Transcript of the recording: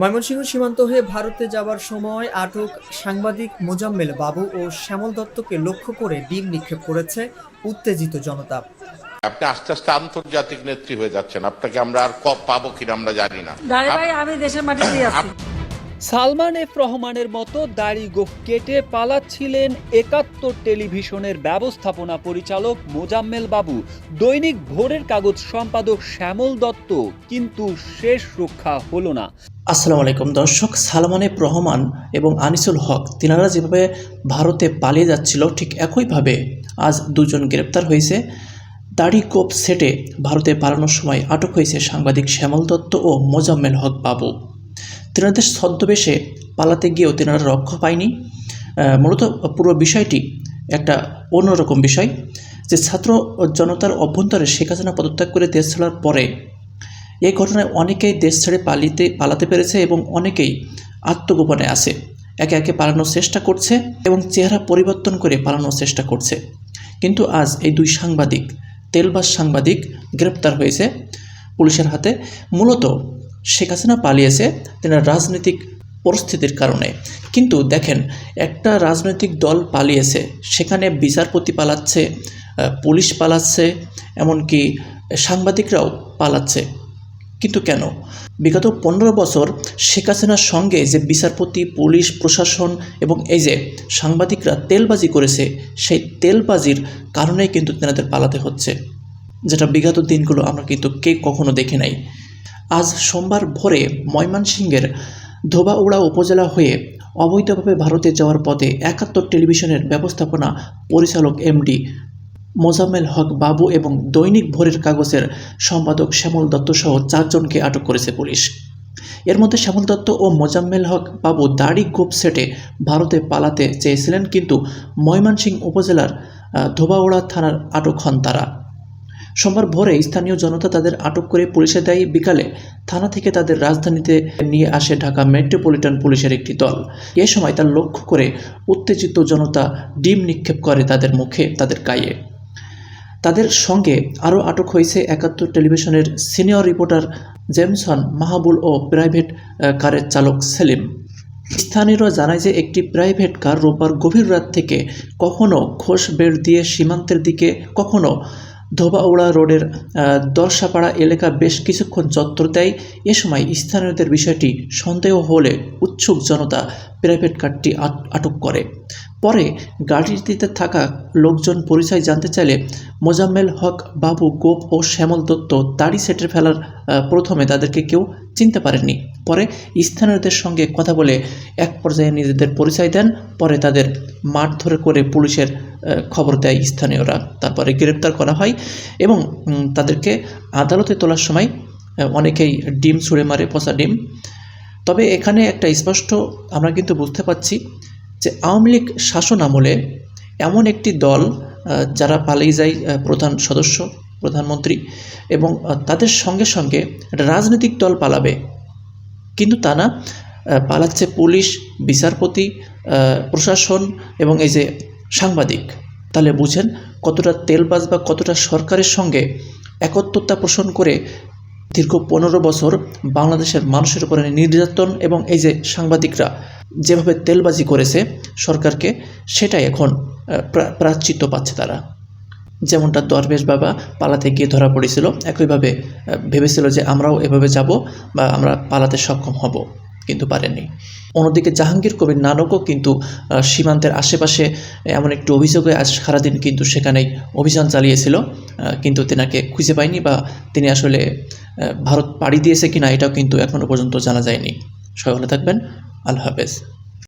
ময়মনসিংহ সীমান্ত হয়ে ভারতে যাবার সময় আটক সাংবাদিক মোজাম্মেল বাবু ও শ্যামল দত্তকে লক্ষ্য করে ডিম নিক্ষেপ করেছে উত্তেজিত জনতা। আপনি আস্তে আস্তে আন্তর্জাতিক নেত্রী হয়ে যাচ্ছেন। আপনাকে আমরা আর কব পাবো কিনা আমরা জানি না। ভাই আমি দেশের মাটিতেই আছি। সালমান এফ রহমানের মতো দাড়ি গোফ কেটে পালাচ্ছিলেন একাত্তর টেলিভিশনের ব্যবস্থাপনা পরিচালক মোজাম্মেল বাবু। দৈনিক ভোরের কাগজ সম্পাদক শ্যামল দত্ত, কিন্তু শেষ রক্ষা হলো না। আসসালামু আলাইকুম দর্শক সালমানেব রহমান এবং আনিসুল হক তিনারা যেভাবে ভারতে পালিয়ে যাচ্ছিল ঠিক একইভাবে আজ দুজন গ্রেপ্তার হয়েছে। দাড়ি কোপ সেটে ভারতে পালানোর সময় আটক হয়েছে সাংবাদিক শ্যামল দত্ত ও মোজাম্মেল হক বাবু। তেনাদের ছদ্মবেশে পালাতে গিয়েও তেনারা রক্ষা পায়নি। মূলত পুরো বিষয়টি একটা অন্যরকম বিষয় যে ছাত্র জনতার অভ্যন্তরে শেখ হাসিনা পদত্যাগ করে দেশ ছাড়ার পরে এই ঘটনায় অনেকেই দেশ ছেড়ে পালিতে, পালাতে পেরেছে এবং অনেকেই আত্মগোপনে আছে। একে একে পালানোর চেষ্টা করছে এবং চেহারা পরিবর্তন করে পালানোর চেষ্টা করছে। কিন্তু আজ এই দুই সাংবাদিক, তেলবাস সাংবাদিক গ্রেপ্তার হয়েছে পুলিশের হাতে। মূলত শেখ হাসিনা পালিয়েছে তেনার রাজনৈতিক পরিস্থিতির কারণে। কিন্তু দেখেন, একটা রাজনৈতিক দল পালিয়েছে, সেখানে বিচারপতি পালাচ্ছে পুলিশ পালাচ্ছে, এমনকি সাংবাদিকরাও পালাচ্ছে। কিন্তু কেন? বিগত পনেরো বছর শেখ হাসিনার সঙ্গে যে বিচারপতি, পুলিশ, প্রশাসন এবং এই যে সাংবাদিকরা তেলবাজি করেছে, সেই তেলবাজির কারণেই কিন্তু তেনাদের পালাতে হচ্ছে। যেটা বিগত দিনগুলো আমরা কিন্তু কে কখনো দেখি নাই। আজ সোমবার ভোরে ময়মনসিংহের ধোবাউড়া উপজেলা হয়ে অবৈধভাবে ভারতে যাওয়ার পথে একাত্তর টেলিভিশনের ব্যবস্থাপনা পরিচালক এমডি মোজাম্মেল হক বাবু এবং দৈনিক ভোরের কাগজের সম্পাদক শ্যামল দত্ত সহ চারজনকে আটক করেছে পুলিশ। এর মধ্যে শ্যামল দত্ত ও মোজাম্মেল হক বাবু দাড়ি গোপ সেটে ভারতে পালাতে চেয়েছিলেন, কিন্তু ময়মনসিংহ উপজেলার ধোবাউড়া থানার আটক হন তারা। সোমবার ভোরে স্থানীয় জনতা তাদের আটক করে পুলিশে দেয় বিকালে থানা থেকে তাদের রাজধানীতে নিয়ে আসে ঢাকা মেট্রোপলিটন পুলিশের একটি দল। এ সময় তার লক্ষ্য করে উত্তেজিত জনতা ডিম নিক্ষেপ করে তাদের মুখে, তাদের গায়ে। তাদের সঙ্গে আরও আটক হয়েছে একাত্তর টেলিভিশনের সিনিয়র রিপোর্টার জেমসন মাহাবুল ও প্রাইভেট কারের চালক সেলিম। স্থানীয়রা জানায় যে একটি প্রাইভেট কার রোববার গভীর রাত থেকে কখনো ঘোষ বেড় দিয়ে সীমান্তের দিকে, কখনো ধোবাউড়া রোডের দর্শাপাড়া এলাকা বেশ কিছুক্ষণ চত্বর দেয়। এ সময় স্থানীয়দের বিষয়টি সন্দেহ হলে উৎসুক জনতা প্রাইভেট কারটি আট- আটক করে। পরে গাড়িটিতে থাকা লোকজন পরিচয় জানতে চাইলে মোজাম্মেল হক, বাবু গোপ ও শ্যামল দত্ত দাড়ি সেটের ফেলার প্রথমে তাদেরকে কেউ চিনতে পারেননি। পরে স্থানীয়দের সঙ্গে কথা বলে এক পর্যায়ে নিজেদের পরিচয় দেন, পরে তাদের মারধর করে পুলিশের খবর দেয় স্থানীয়রা। তারপরে গ্রেপ্তার করা হয় এবং তাদেরকে আদালতে তোলার সময় অনেকেই ডিম ছুঁড়ে মারে, পচা ডিম। তবে এখানে একটা স্পষ্ট আমরা কিন্তু বুঝতে পারছি যে আওয়ামী লীগ শাসন আমলে এমন একটি দল যারা পালিয়ে যায় প্রধান সদস্য, প্রধানমন্ত্রী এবং তাদের সঙ্গে সঙ্গে রাজনৈতিক দল পালাবে। কিন্তু তা না পালাচ্ছে পুলিশ, বিচারপতি প্রশাসন এবং এই যে সাংবাদিক। তাহলে বুঝেন কতটা তেলবাজ বা কতটা সরকারের সঙ্গে একত্রতা পোষণ করে দীর্ঘ পনেরো বছর বাংলাদেশের মানুষের উপরে নির্যাতন এবং এই যে সাংবাদিকরা যেভাবে তেলবাজি করেছে সরকারকে সেটাই এখন আহ, প্রা- প্রায়শ্চিত্ত পাচ্ছে তারা। যেমনটা দরবেশ বাবা পালাতে গিয়ে ধরা পড়েছিল একইভাবে ভেবেছিল যে আমরাও এভাবে যাব বা আমরা পালাতে সক্ষম হব কিন্তু পারেনি অন্যদিকে জাহাঙ্গীর কবির নানকও কিন্তু সীমান্তের আশেপাশে এমন একটি অভিযোগে আজ সারাদিন কিন্তু সেখানেই অভিযান চালিয়েছিল কিন্তু তেনাকে খুঁজে পায়নি বা তিনি আসলে ভারত পাড়ি দিয়েছে কিনা এটাও কিন্তু এখনও পর্যন্ত জানা যায়নি। সবাই ভালো থাকবেন। আল্লাহ হাফেজ।